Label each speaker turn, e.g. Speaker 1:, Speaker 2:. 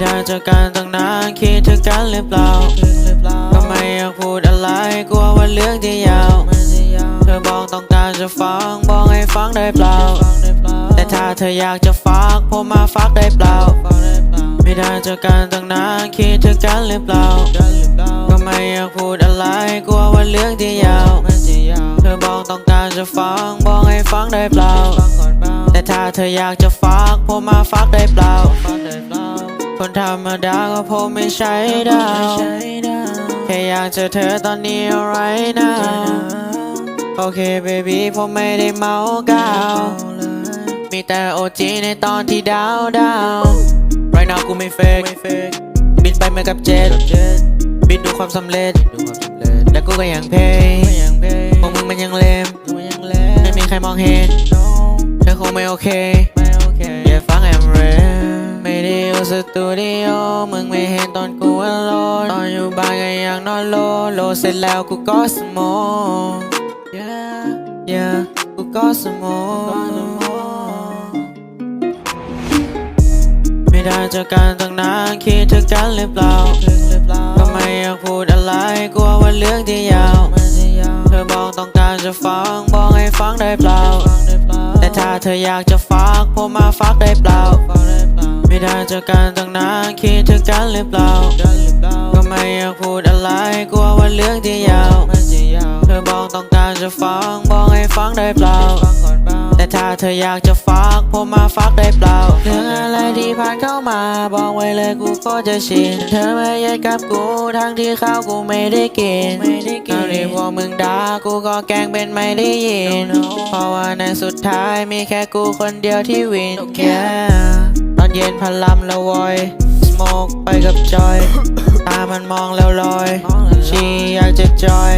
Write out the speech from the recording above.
Speaker 1: ได้เจอกันตั้งนานคิดถึงกันหรือเปล่าก็ไม่อยากพูดอะไรกลัวว่าเรื่องจะยาว เธอบอกต้องการจะฟังบอกให้ฟังได้เปล่า แต่ถ้าเธออยากจะฟักผมมาฟักได้เปล่า ไม่ได้เจอกันตั้งนานคิดถึงกันหรือเปล่า ก็ไม่อยากพูดอะไรกลัวว่าเรื่องจะยาว เธอบอกต้องการจะฟังบอกให้ฟังได้เปล่า แต่ถ้าเธออยากจะฟักผมมาฟักได้เปล่า คนธรรมดาก็ผมไม่ใช่ดาวแค่อยากเจอเธอตอนนี้ right now โอเคเบบี้ผมไม่ได้เมากาว มีแต่โอจีในตอนที่ดาวดาว right now กูไม่เฟกบินไปเหมือนกับเจ็ตบินดูความสำเร็จ แล้วกูก็ยังเพย์พวกมึงมันยังเลมไม่มีใครมองเห็นเธอคงไม่โอเค สตูดิโอมึงไม่เห็นตอนกูอโลนตอนอยู่บ้านก็ยังนอนโลโลเสร็จแล้วกูก็สโม yeah yeah กูก็สโมไม่ได้เจอกันตั้งนานคิดถึงกันหรือเปล่าก็ไม่อยากพูดอะไรกลัวว่าเรื่องที่ยาวเธอบอกต้องการจะฟังบอกให้ฟังได้เปล่า แต่ถ้าเธออยากจะฟักผมมาฟักได้เปล่า ไม่ได้เจอกันตั้งนานคิดถึงกันหรือเปล่า ก็ไม่อยากพูดอะไรกลัวว่าเรื่องที่ยาว เธอบอกต้องการจะฟังบอกให้ฟังได้เปล่า แต่ถ้าเธออยากจะฟักผมมาฟักได้เปล่า เรื่องอะไรที่ผ่านเข้ามาบอกไว้เลยกูก็จะชิน เธอไม่เย็ดกับกูทั้งที่ข้าวกูไม่ได้กินตอนที่พวกมึงด่ากูก็แกล้งเป็นไม่ได้ยิน เพราะว่าในสุดท้ายมีแค่กูคนเดียวที่วิน yeah ตอน เย็นพลัมแล้ววอยสโมกไปกับจอย ตามันมองแล้วลอย ชีอยากจะจอย